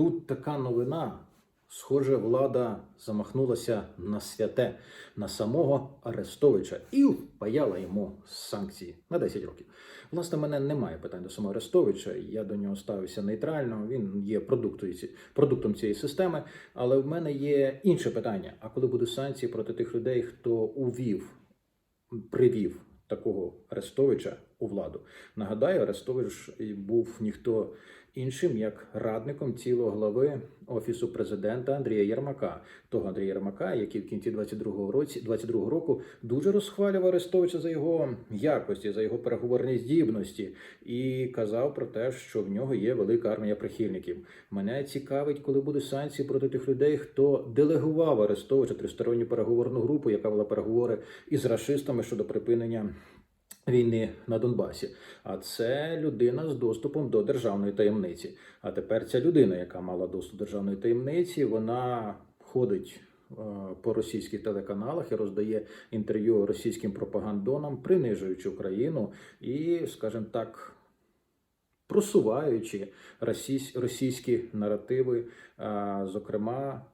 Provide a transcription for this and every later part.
Тут така новина. Схоже, влада замахнулася на святе, на самого Арестовича і впаяла йому санкції на 10 років. Власне, мене немає питань до самого Арестовича. Я до нього ставився нейтрально. Він є продуктом ці- продуктом цієї системи. Але в мене є інше питання: а коли будуть санкції проти тих людей, хто увів, привів такого Арестовича у владу? Нагадаю, Арестович був ніхто іншим як радником цілого глави офісу президента Андрія Єрмака, того Андрія Єрмака, який в кінці 22-го році 22-го року дуже розхвалював Арестовича за його якості, за його переговорні здібності, і казав про те, що в нього є велика армія прихильників. Мене цікавить, коли будуть санкції проти тих людей, хто делегував Арестовича тристоронню переговорну групу, яка вела переговори із рашистами щодо припинення війни на Донбасі. А це людина з доступом до державної таємниці. А тепер ця людина, яка мала доступ до державної таємниці, вона ходить. е, По російських телеканалах і роздає інтерв'ю російським пропагандонам, принижуючи Україну і, скажімо так, просуваючи російські наративи, зокрема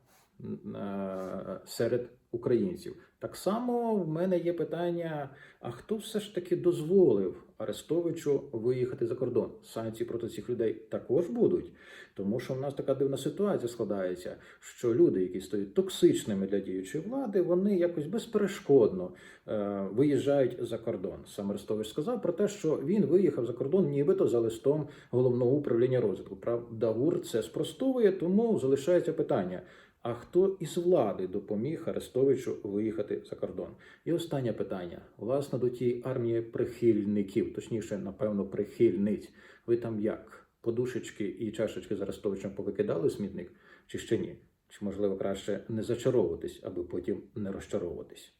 е, серед українців. Так само в мене є питання: а хто все ж таки дозволив Арестовичу виїхати за кордон? Санкції проти цих людей також будуть, тому що в нас така дивна ситуація складається, що люди, які стають токсичними для діючої влади, вони якось безперешкодно е, виїжджають за кордон. Сам Арестович сказав про те, що він виїхав за кордон, нібито за листом головного управління розвитку. Правда, ГУР це спростовує, тому залишається питання. А хто із влади допоміг Арестовичу виїхати за кордон? І останнє питання: власне, до тієї армії прихильників, точніше, напевно, прихильниць. Ви там як? Подушечки і чашечки з Арестовичем повикидали смітник, чи ще ні? Чи можливо краще не зачаровуватись, аби потім не розчаровуватись?